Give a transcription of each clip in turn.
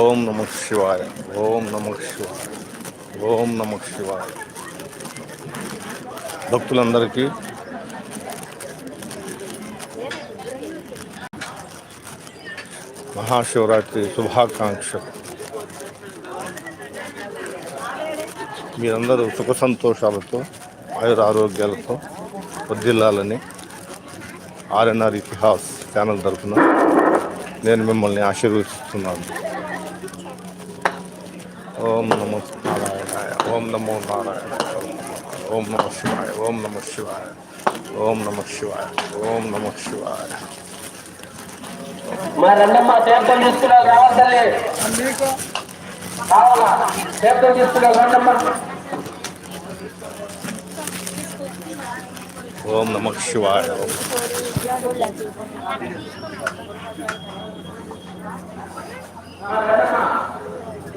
ఓం నమ శివాయ ఓం నమ శివాయ ఓం నమ శివాయ. భక్తులందరికీ మహాశివరాత్రి శుభాకాంక్షలు. మీరందరూ సుఖ సంతోషాలతో ఆయుర ఆరోగ్యాలతో వర్ధిల్లాలని ఆర్ఎన్ఆర్ ఇతిహాస్ ఛానల్ తరఫున నేను మిమ్మల్ని ఆశీర్వదిస్తున్నాను. ఓం నమో నారాయణాయ ఓం నమో నారాయణ ఓం నమ శివాయ ఓం నమ శివాయ ఓం నమ శివాయ ఓం నమ శివాయ మా రెండమ్మ తీర్థం తీసుకున్నారు రావాలి కావాలా తీర్థం తీసుకున్నారు రెండమ్మ ఓం నమ శివాయ ఓం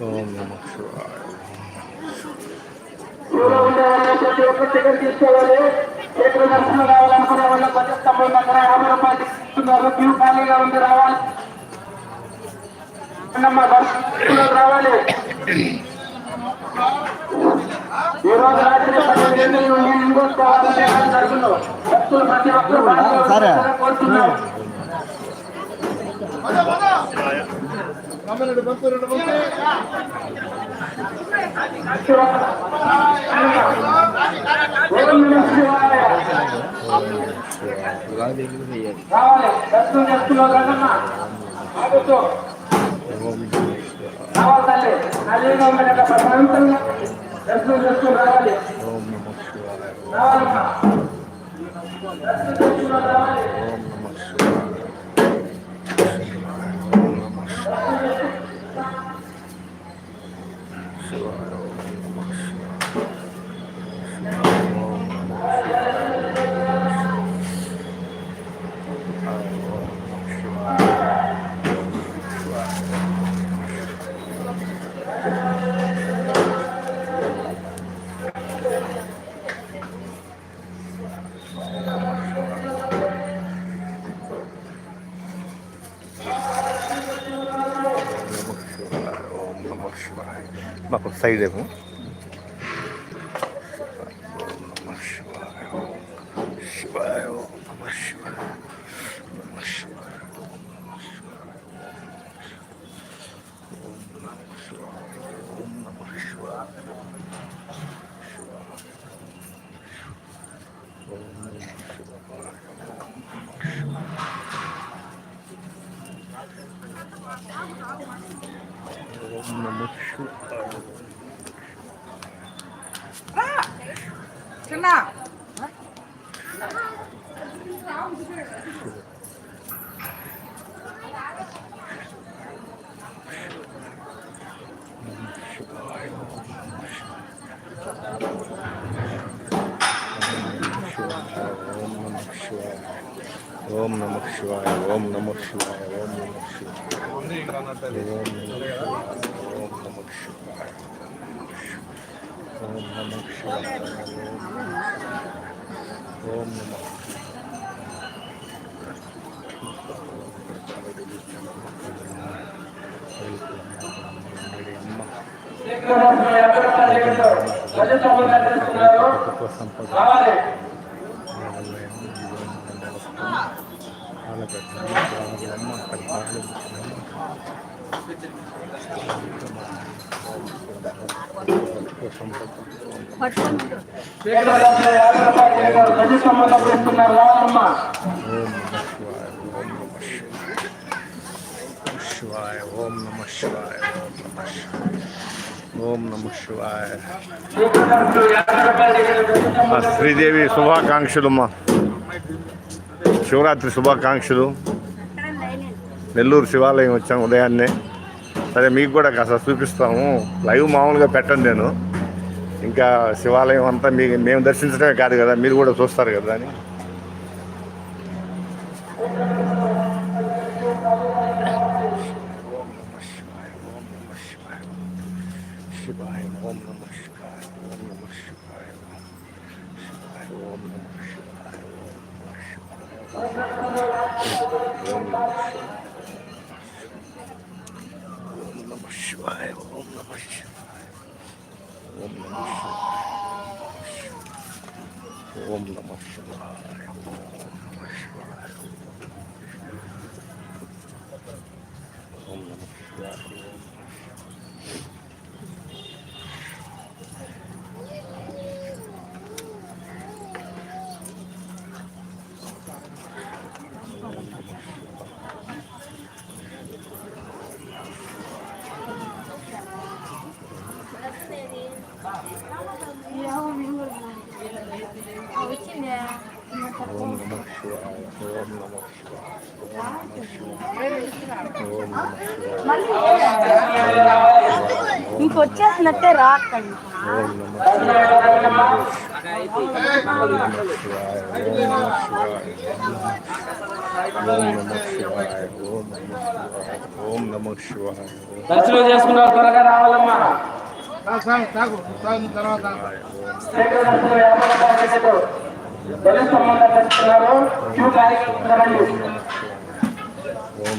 ఓం నమ శివాయ ఊళ్ళో ప్రతి ఒక్క టికెట్ తీసుకోవాలి దర్శనం వాళ్ళ బడ్జెట్ దగ్గర యాభై రూపాయలు క్యూ ఖాళీగా ఉంది రావాలి. రావాలి ఈ రోజు రాత్రి నుండి భక్తులు ప్రతి ఒక్కరు కోరుతున్నారు ఓం నమః శివాయ రావాలి రావాలి. తల్లి すごい。সাইড দেখুন Om Namah Shivaya. 什么 ఓం నమ ఓం నమ సంపద ఓం నమ ఓం శ్రీదేవి శివరాత్రి శుభాకాంక్షలు. నెల్లూరు శివాలయం వచ్చాం ఉదయాన్నే. సరే మీకు కూడా కాస్త చూపిస్తాము. లైవ్ మామూలుగా పెట్టండి నేను. ఇంకా శివాలయం అంతా మీ మేము దర్శించడమే కాదు కదా మీరు కూడా చూస్తారు కదా అని. శివాయ ఓం నమ శివాయ. Omla maşallah. Omla maşallah. Omla maşallah. మీకు వచ్చేసినట్టే రాకండి ఓం నమ శివాయ దర్శనం చేసుకున్నారు త్వరగా రావాలమ్మా. తర్వాత ఓం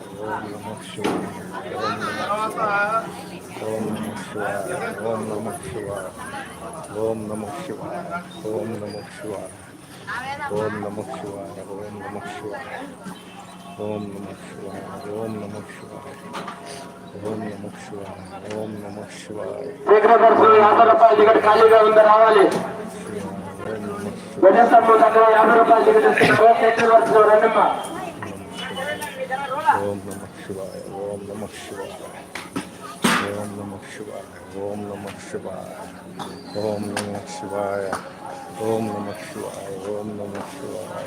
ఓం నమ శివాయ ఓం నమ శివాయ ఓం నమ శివాయ ఓం నమ శివాయ ఓం నమ శివాయ ఓం నమ శివాయ ఓం నమ శివాయ ఓం నమ శివాయ ఓం నమ శివాయ యాభై రూపాయల టికెట్ ఖాళీగా ఉంది రావాలి ఓం దగ్గర యాభై రూపాయల టికెట్ ఇస్తున్నారు ఓం నమ శివాయ ఓం నమ శివాయ ఓం నమ శివాయ ఓం నమ శివాయ ఓం నమ శివాయ ఓం నమ శివాయ ఓం నమ శివాయ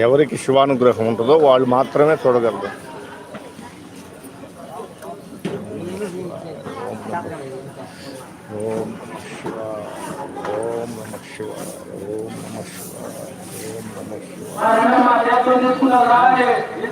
ఎవరికి శివానుగ్రహం ఉంటుందో వాళ్ళు మాత్రమే చూడగలరు ఓం నమ శివాయ ఓం నమ శివాయ ఓం నమ శివాయ ఓం నమ శివాయ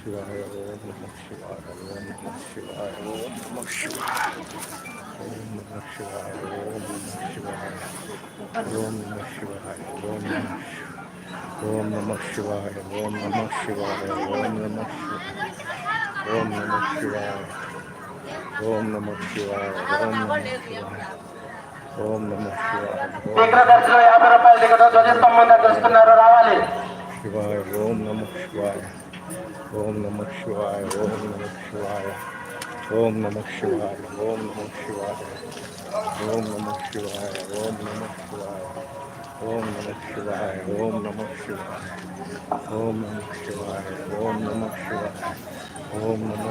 శివాయ శివాయ ఓం నమ శివాయ ఓం నమ శివాయ ఓం నమ శివాయ ఓం నమ శివాయ ఓం నమ శివాయ ఓం నమ శివాయ ఓం నమ ఓం నమ శివాయ ఓం నమ శివాయ ఓం నమ శివాయ ఓం నమ శివాయ ఓం నమ శివాయ ఓం నమ శివాయ ఓం నమ శివాయ ఓం శీఘ్ర దర్శనం యాభై రూపాయల టికెట్ ధ్వజస్తంభం దగ్గర వస్తున్నారు రావాలి శివాయ ఓం నమ శివాయ. Ом Намо Ом Намо Ом Намо Ом Намо Ом Намо Ом Намо Ом Намо Ом Намо Ом Намо Ом Намо Ом Намо Ом Намо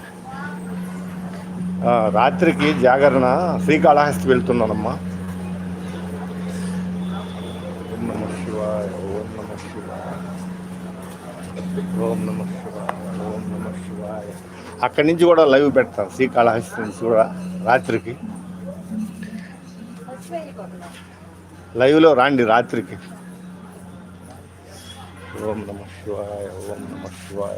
రాత్రికి జాగరణ శ్రీకాళహస్తి వెళ్తున్నానమ్మా. ఓం నమ శివాయ ఓం నమ శివాయ. ఓం నమ శివాయ ఓం నమ శివాయ. అక్కడి నుంచి కూడా లైవ్ పెడతాను శ్రీకాళహస్తి నుంచి కూడా రాత్రికి. లైవ్లో రాండి రాత్రికి. ఓం నమ శివాయ ఓం నమ శివాయ.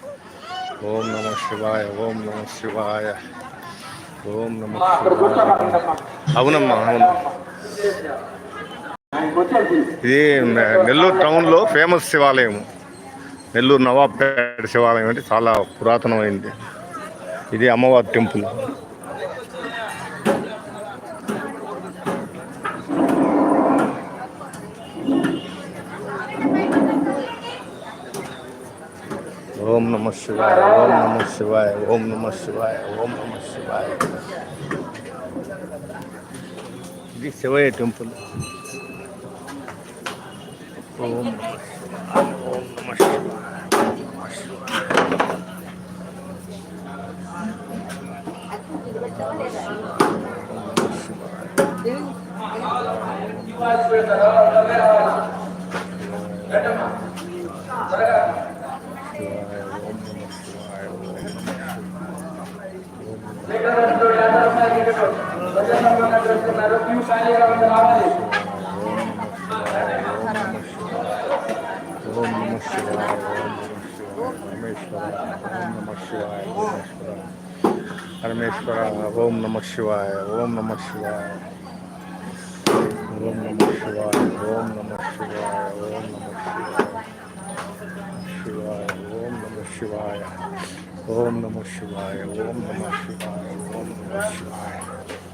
ఓం నమ శివాయ ఓం నమ శివాయ కూర్చోమంటమ్మా అవునమ్మా అవును. ఇది నెల్లూరు టౌన్లో ఫేమస్ శివాలయం. నెల్లూరు నవాబ్పేట శివాలయం అంటే చాలా పురాతనమైంది. ఇది అమ్మవారి టెంపుల్. ఓం నమ శివాయ ఓం నమ శివాయ ఓం నమ శివాయ ఓం నమ శివాయ. ఇది శివయ్య టెంపుల్. ఓం నమ శివాయ. ఓం నమ శివాయ ఓం నమ శివాయ శివాయ శివాయ క్యూ ఖాళీగా ఉంది రావాలి ఓం నమ శివాయ ఓం నమ శివాయ పరమేశ్వర ఓం నమ శివాయ ఓం నమ శివాయ ఓం నమ శివాయ ఓం నమ శివాయ ఓం నమ శివాయ ఓం నమ శివాయ ఓం నమ శివాయ ఓం నమ శివాయ ఓం నమ శివాయ ఓం నమ శివాయ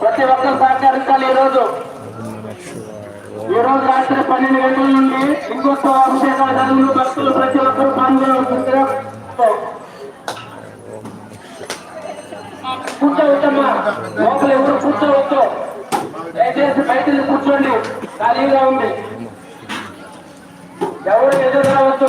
ప్రతి ఒక్కరు సహకరించాలి ఈ రోజు ఈ రోజు రాత్రి పన్నెండు గంటల నుండి లింగోత్సవ అభిషేకాల గదులు భక్తులు ప్రతి ఒక్కరు పాల్గొనవలసిందిగా కూర్చోవద్దమ్మా. లోపల ఎవరు కూర్చోవద్దు. దయచేసి బయట కూర్చోండి. ఖాళీగా ఉంది ఎవరు ఎదురు రావద్దు.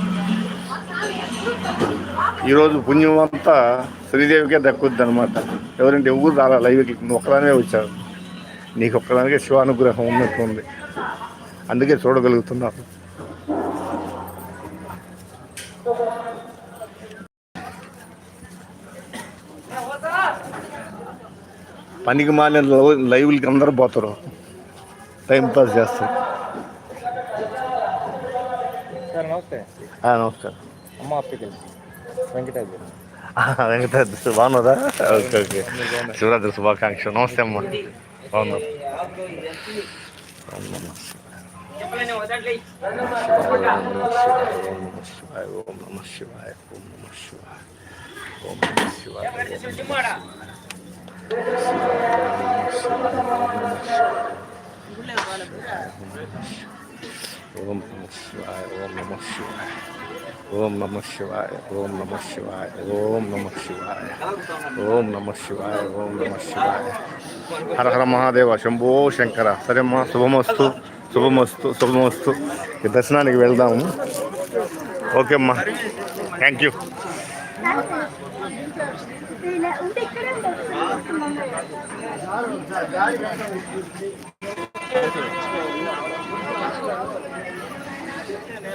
ఈరోజు పుణ్యం అంతా శ్రీదేవికే దక్కుద్ది అనమాట ఎవరంటే ఎవరు రాలా లైవ్కి ఒక్కదానే వచ్చావు. నీకు ఒక్కదానికే శివానుగ్రహం ఉన్నట్టుంది. అందుకే చూడగలుగుతున్నావు పనికి మాలిన లవ్- లైవ్లకి అందరూ పోతారు. టైం పాస్ చేస్తారు. నమస్తే. నమస్కారం. అమ్మ ఆప్టికల్ వెంకటాద్రి ఆ, వెంకటాద్రి బాగున్నారా ఓకే ఓకే. శివరాత్రి శుభాకాంక్ష నమస్తే అమ్మ. బాగున్నారు ఓం నమః శివాయ ఓం నమః శివాయ ఓం శివాయ శివాయ オーマムシワイオーマムシワイオーマムシワイオーマムシワイオーマムシワイオーマムシワイオーマムシワイハラハラマハデワシャンボーシャンカラサレマスボマストスボマストスボマストダシナニウェルダウン ఓకే అమ్మా థ్యాంక్ యూ ఉంటే